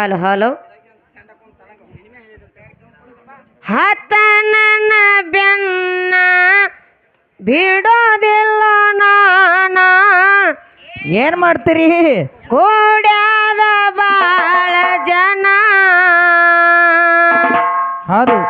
Hello hello. ಬೆನ್ನ ಬಿಡೋದಿಲ್ಲ ನಾನ. ಏನು ಮಾಡ್ತೀರಿ? ಕೂಡ್ಯಾದ ಬಾಳ ಜನ. ಹೌದು.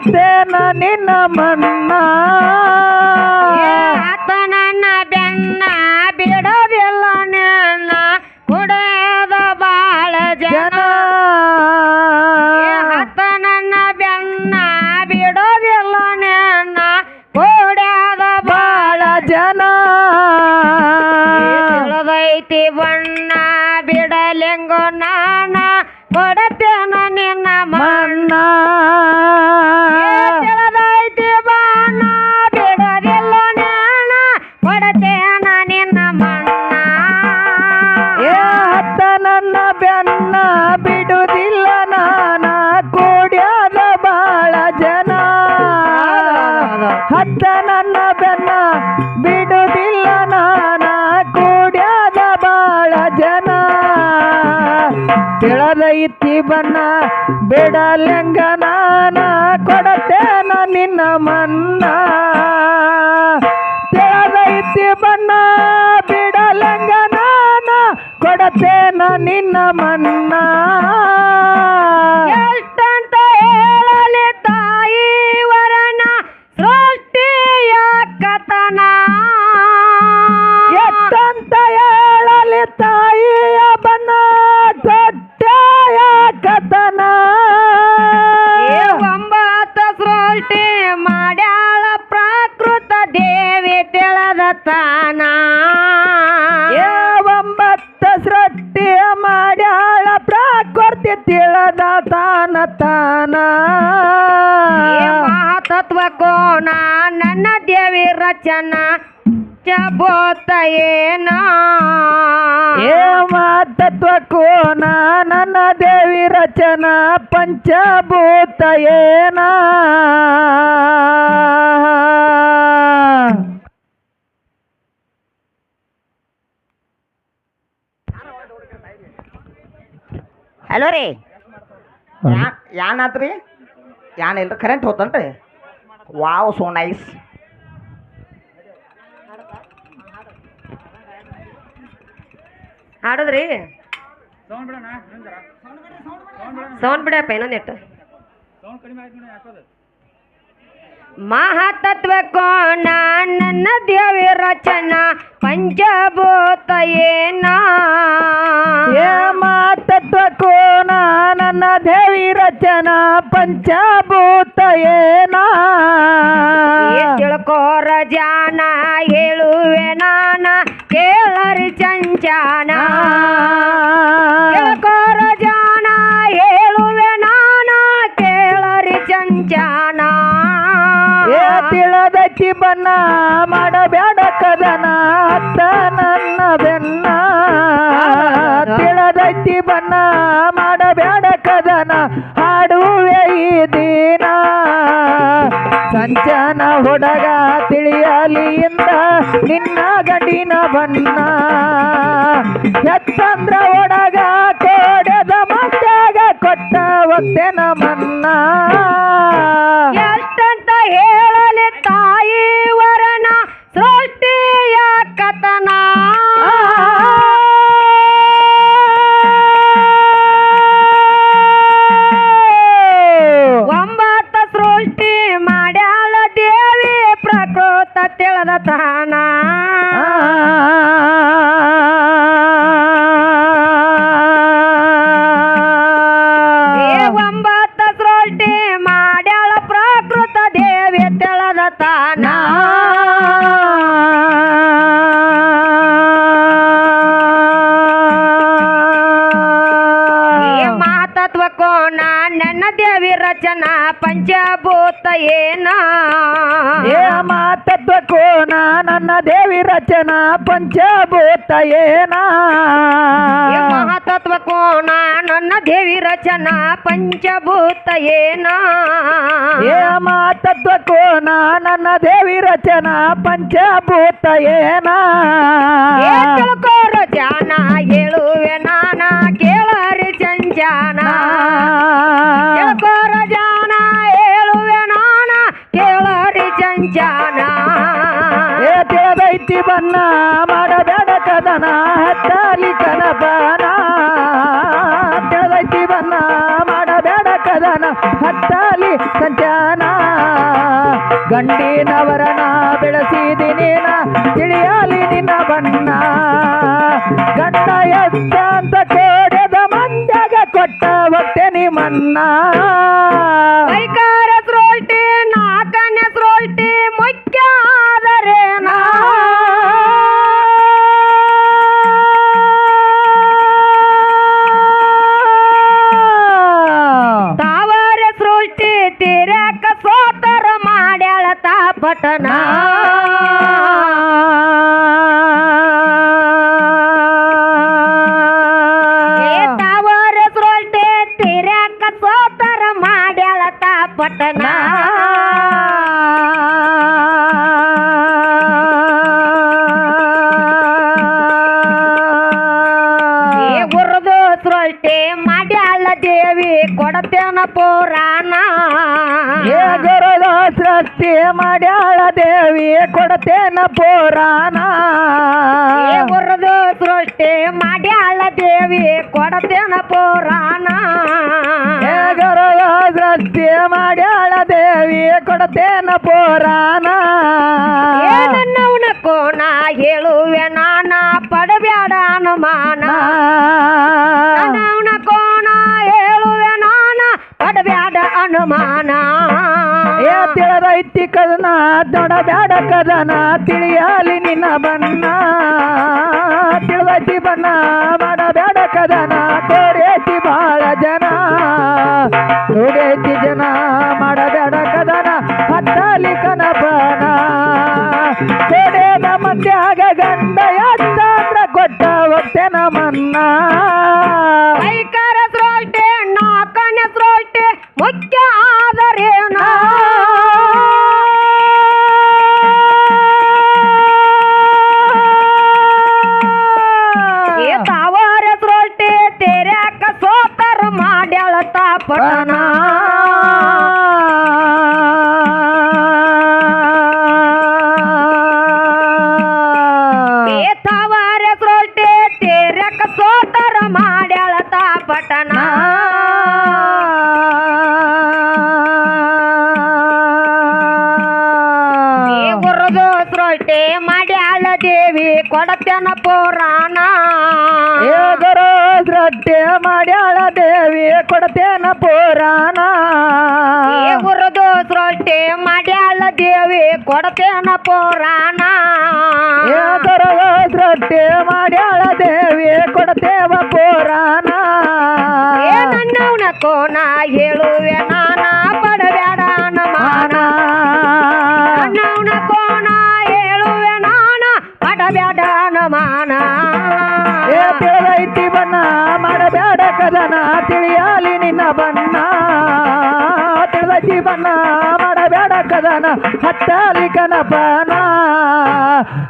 ಕೊಡತೇನ ನಿನ್ನ ಮನ್ನ? ಆತ ನನ್ನ ಬೆನ್ನ ಬಿಡೋದಿಲ್ಲ ನಿನ್ನ ಕುಡಿಯೋದ ಬಾಳ ಜನ. ಆತ ನನ್ನ ಬೆನ್ನ ಬಿಡೋದಿಲ್ಲ ನಿನ್ನ ಕುಡಿಯೋದ ಬಾಳ ಜನ. ತಿಳಿದೈತಿ ಬಣ್ಣ ಬಿಡಲೆಂಗೋ ನಾನ ತಿಳದೈತಿ ಬನ್ನ ಬಿಡಲೆಂಗ ನಾನ ಕೊಡತೇನ ನಿನ್ನ ಮನ್ನ. ತಿಳದೈತಿ ಬನ್ನ ಬಿಡಲೆಂಗ ನಾನ ಕೊಡತೇನ ನಿನ್ನ ಮನ್ನ. ತಾಯಿ ವರನ ಸೃಷ್ಟಿಯ ಮಹಾತತ್ವ ಕೋನ ನನ್ನ ದೇವಿ ರಚನಾ ಚಬೋತ ತತ್ವ ಕೋನ ನನ್ನ ದೇವಿ ರಚನಾ ಪಂಚಭೂತ ಏನ ಹಲೋ ರೀ. ಯಾನಾತ್ರಿ ಯಾನ್ ಇಲ್ರಿ ಕರೆಂಟ್ ಹೋತನ್ರಿ? ವಾವ್ ಸೋ ನೈಸ್ ಹಾಡದ್ರಿ? ಸೌಂಡ್ ಬಿಡಪ್ಪ ಇನ್ನೊಂದಿಟ್ಟು ಮಹಾತತ್ವ ಕೋಣ ನನ್ನ ದೇವಿ ರಚನಾ ಪಂಚಭೂತ ಏನ ನನ್ನ ದೇವಿ ರಚನಾ ಪಂಚಭೂತ ಏನ? ತಿಳ್ಕೋರ ಜಾನ ಹೇಳುವೆ ನಾನ ಕೇಳರಿ ಚಂಚಾನ. ತಿಳ್ಕೋರ ಜಾನ ಹೇಳುವೆ ನಾನ ಕೇಳರಿ ಚಂಚಾನ. ಏ ತಿಳದಕ್ಕಿ ಬನ್ನ ಮಾಡಬೇಡ ಕದನ ಅತ್ತ ನನ್ನ ಬೆನ್ನ. ತಿಳದಕ್ಕಿ ಬನ್ನ ಹಾಡುವೆ ಈ ದಿನ. ಸಂಚನ ಹುಡುಗ ತಿಳಿಯಲಿಯಿಂದ ನಿನ್ನ ಗಡಿನ ಬಣ್ಣ. ಎತ್ತಂದ್ರ ಒಡಗ ಕೋಡೆದ ಮತ್ತಾಗ ಕೊಟ್ಟ ಒತ್ತೆ ಮನ್ನ. ಎಷ್ಟಂತ ಹೇಳಲಿ ತಾಯಿ ಏನ? ಕೋನ ನನ್ನ ದೇವಿ ರಚನಾ ಪಂಚಭೂತ ಏನ? ಕೋಣ ನನ್ನ ದೇವಿ ರಚನಾ ಪಂಚಭೂತ ಏನ? ಏ ಕೋನ ನನ್ನ ದೇವಿ ರಚನಾ ಪಂಚಭೂತ ಏನ? ತಿಳ್ಕೋರು ಜಾನ ಹೇಳುವೆ ನಾನ ಕೇಳರಿ ಚಂಜಾನ ಕೇಳರಿ ಚಂಜಾನ ಏ ತಿಳಿದೈತಿ ಬನ್ನ ಮಾಡಬೇಡ ಕದನ, ಹತ್ತಾಲಿ ಕನಪನ ತಿಳಿದೈತಿ ಬನ್ನ ಮಾಡಬೇಡ ಕದನ, ಹತ್ತಲಿ ಸಂಚಾನ ಗಂಡಿನವರನ ಬೆಳೆಸಿದಿನಿ ನಾ ತಿಳಿಯಲಿ ನಿನ್ನ ಬಣ್ಣ. ಗಂಡ ಎತ್ತ ಅಂತ ಕೋಡೆದ ಮಂದ್ಯಾಗ ಕೊಟ್ಟ ಹೊಟ್ಟೆ ನಿಮ್ಮನ್ನ. ಸೃಷ್ಟಿ ಮಾಡ್ಯಾಳ ದೇವಿ ಕೊಡತೇನ ಪುರಾಣ. ಏ ಗುರುದ ಸೃಷ್ಟಿ ಮಾಡ್ಯಾಳ ದೇವಿ ಕೊಡತೇನ ಪುರಾಣ. ಏ ಗುರುದು ಸೃಷ್ಟಿ ಮಾಡ್ಯಾಳ ದೇವಿ ಕೊಡತೇನ ಪುರಾಣ. ಏ ಗುರುದ ಸೃಷ್ಟಿ ಮಾಡ್ಯಾಳ ದೇವಿ ಕೊಡತೇನ ಪುರಾಣ. ಏ ನನ್ನವನ ಕೋಣ ಹೇಳುವೆ ನಾನ ಪಡಬ್ಯಾಡ ಅನುಮಾನ. ಅನುಮಾನ. ಏ ತಿಳಿದೈತಿ ಕದನ ದೊಡ ಬ್ಯಾಡ ಕದನ ತಿಳಿಯಲಿ ನಿನ್ನ ಬನ್ನ ತಿಳಿದೈತಿ ಬನ್ನ ಮಾಡಬ್ಯಾಡ ಕದನ ತೋರೇತಿ ಬಾಳ ಜನ. ತೋರೇತಿ ಜನ ಮಾಡಬ್ಯಾಡ ಕದನ ಹತ್ತಲಿ ಕನಪನ ಕೋಡೇದ ಮಧ್ಯಾಗ ಗಂಡ ಎತ್ತಂದ್ರ ಕೊಟ್ಟ ಹೊಟ್ಟೆನ ಮನ್ನ ತಾಪಟನ ಸೃಷ್ಟಿ ಮಾಡ್ಯಾಳ ದೇವಿ ಕೊಡತೇನ ಪುರಾಣ. ಗುರುದು ಸೃಷ್ಟಿ ಮಾಡ್ಯಾಳ ದೇವಿ ಕೊಡತೇನ ಪುರಾಣ. ಗುರು ಸೃಷ್ಟಿ ಮಾಡ್ಯಾಳ ದೇವಿ ಕೊಡತೇವ ಪುರಾಣ. ನನ್ನವನ ಕೋಣ ಹೇಳುವೆ ನಾನ ಪಡಬೇಡ ನಮಾನ ನನ್ನವನ ಕೋಣ ಹೇಳುವೆ ನಾನ ಪಡಬೇಡ ನಮಾನ ಮಾಡಬೇಡ ಕದನ ತಿಳಿಯಾಲಿ ನಿನ್ನ ಬಣ್ಣ. ತಿಳಿದೈತಿ ಬಣ್ಣ ಮಾಡಬೇಡ ಕದನ, ಹತ್ತಾಲಿ ಕನಪನ.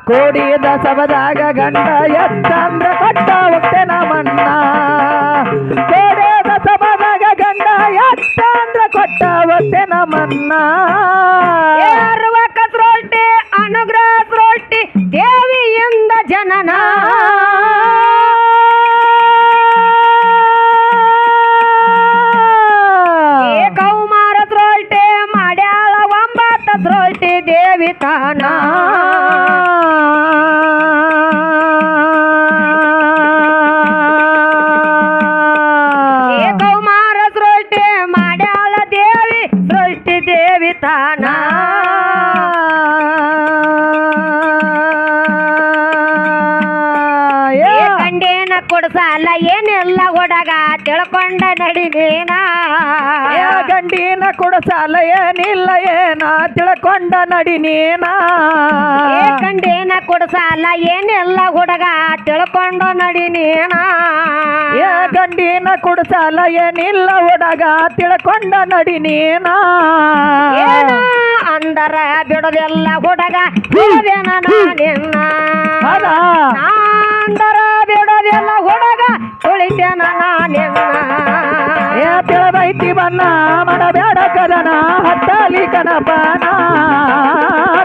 ಕೋಡಿದ ಸಬದಾಗ ಗಂಡ ಎತ್ತಂದ್ರ ಕೊಟ್ಟ ಹೊಟ್ಟೆನ ನಮ್ಮಣ್ಣ ಕೋಡಿದ ಸಬದಾಗ ಗಂಡ ಎತ್ತಂದ್ರ ಕೊಟ್ಟ ಹೊಟ್ಟೆನ ನಮ್ಮಣ್ಣ ಅನುಗ್ರಹ ದೇವಿ ತಾನ ಏ ಕಂಡೇನ ಕೊಡ್ಸಲ್ಲ ಏನೆಲ್ಲ ಹುಡುಗ ತಿಳ್ಕೊಂಡ ನಡಿ ನೀನ. ಕುಡಸಾಲ ಏನಿಲ್ಲ ಏನ ತಿಳ್ಕೊಂಡ ನಡಿ ನೀನ. ಏ ಕಂಡೇನ ಕೊಡ್ಸಲ್ಲ ಏನಿಲ್ಲ ಹುಡುಗ ತಿಳ್ಕೊಂಡು ನಡಿ ನೀನ. ಏ ಗಂಡಿನ ಕುಡಸಾಲ ಏನಿಲ್ಲ ಹುಡುಗ ತಿಳ್ಕೊಂಡ ನಡಿ ನೀನ. ಏನ ಅಂದರ ಬಿಡೋದೆಲ್ಲ ಹುಡುಗ ಬಿಡದೇನ ನಿನ್ನ. ಅಂದರ ಬಿಡೋದೆಲ್ಲ ಹುಡುಗ ಉಳಿತೇನ ನಿನ್ನ. ತಿಳದೈತಿ ಬನ್ನ ಮಾಡಬೇಡ ಕದನ, ಹತ್ತಲಿ ಕನಪನ.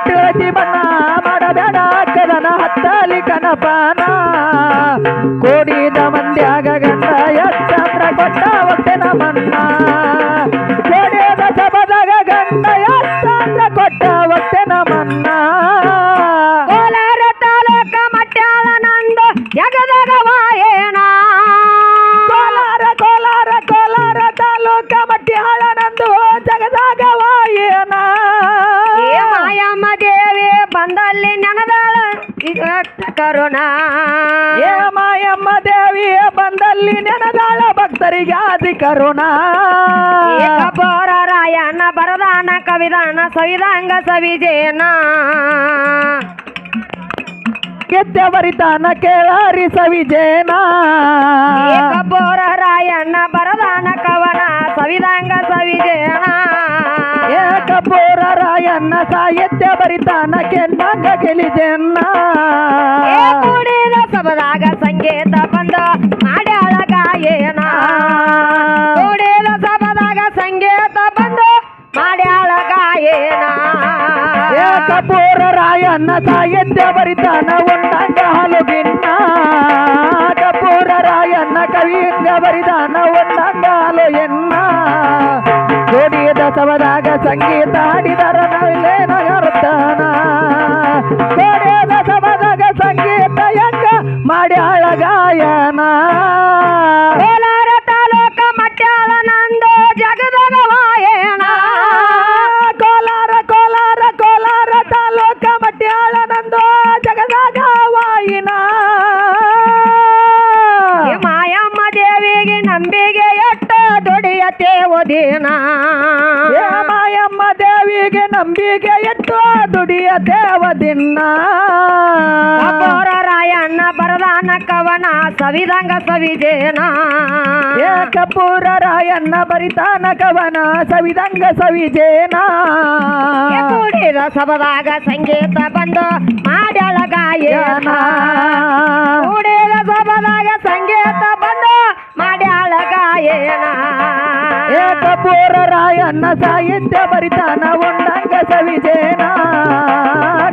ತಿಳತಿ ಬನ್ನ ಮಾಡಬೇಡ ಕದನ, ಹತ್ತಲಿ ಕನಪನ. ಕೋಡಿದ ಮಂದ್ಯಾಗ ಗಂಡ ಎಷ್ಟಂದ್ರ ಏ ಮಾಯಮ್ಮ ದೇವಿಯ ಬಂದಲ್ಲಿ ನೆನದಾಳ ಭಕ್ತರಿಗೆ ಆದಿ ಕರುಣ. ಬೋರ ರಾಯಣ್ಣ ಬರದಾನ ಕವಿದಾನ ಸವಿದಾಂಗ ಸವಿಜೇನ. ಬರಿತಾನ ಕೇಳಾರಿ ಸವಿಜೇನ. ಬೋರ ರಾಯಣ್ಣ ಬರದಾನ ಕವನ ಸವಿದಾಂಗ ಸವಿಜೇನ. ಕಪೂರ ರಾಯಣ್ಣ ಸಾಹಿತ್ಯ ಬರಿತಾನ ಕೆನ್ನಂಗ ಗೆಲಿಜೆನ್ನ ಏ ಕೂಡಿದ ಸಬದಾಗ ಸಂಗೀತ ಬಂದ ಮಾಡ್ಯಾಳ ಗಾಯೇನ ಕೂಡಿದ ಸಬದಾಗ ಸಂಗೀತ ಬಂದು ಮಾಡ್ಯಾಳ ಗಾಯೇನ ಕಪೂರ ರಾಯಣ್ಣ ಸಾಹಿತ್ಯ ಬರಿತಾನ ಒಂದಾಗ ಹಲುಗಿನ್ನ ಸವದಾಗ ಸಂಗೀತ ಹಾಡಿದರ ನಾವಿಲ್ಲೇನ ಅರ್ಥನ ಜೋಡಿಯದ ಸವದಾಗ ಸಂಗೀತ ಹೆಂಗ ಮಾಡ್ಯಾಳ ಗಾಯನ ದೇವಿಗೆ ನಂಬಿಕೆ ಎಟ್ಟು ದುಡಿಯ ದೇವದಿನ್ನ. ಕಪೋರ ರಾಯಣ್ಣ ಬರದಾನ ಕವನ ಸವಿದಂಗ ಸವಿಜೇನ ಏ ಕಪೂರ ರಾಯಣ್ಣ ಬರಿತಾನ ಕವನ ಸವಿದಂಗ ಸವಿಜೇನ ಕೂಡಿದ ಸಬದಾಗ ಸಂಗೀತ ಬಂದು ಮಾಡ್ಯಾಳ ಗಾಯನ. ಕೂಡಿದ ಸಬದಾಗ ಸಂಗೀತ ಬಂದು ಮಾಡ್ಯಾಳ ಗಾಯನ. ಏ ಕಪೂರ ರಾಯಣ್ಣ ಸಾಹಿತ್ಯ ಬರಿತಾನ ಒಂದಂಗ ಸವಿಜೇನ.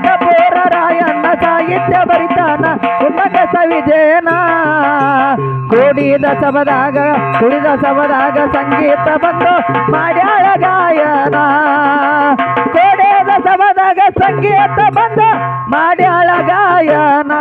ಕಪೂರ ರಾಯಣ್ಣ ಸಾಹಿತ್ಯ ಬರಿತಾನ ಒಂದಂಗ ಸವಿಜೇನ. ಕೂಡಿದ ಸಬದಾಗ ಕುಡಿದ ಸಬದಾಗ ಸಂಗೀತ ಬಂದು ಮಾಡ್ಯಾಳ ಗಾಯನ. ಕೂಡಿದ ಸಬದಾಗ ಸಂಗೀತ ಬಂದು ಮಾಡ್ಯಾಳ ಗಾಯನ.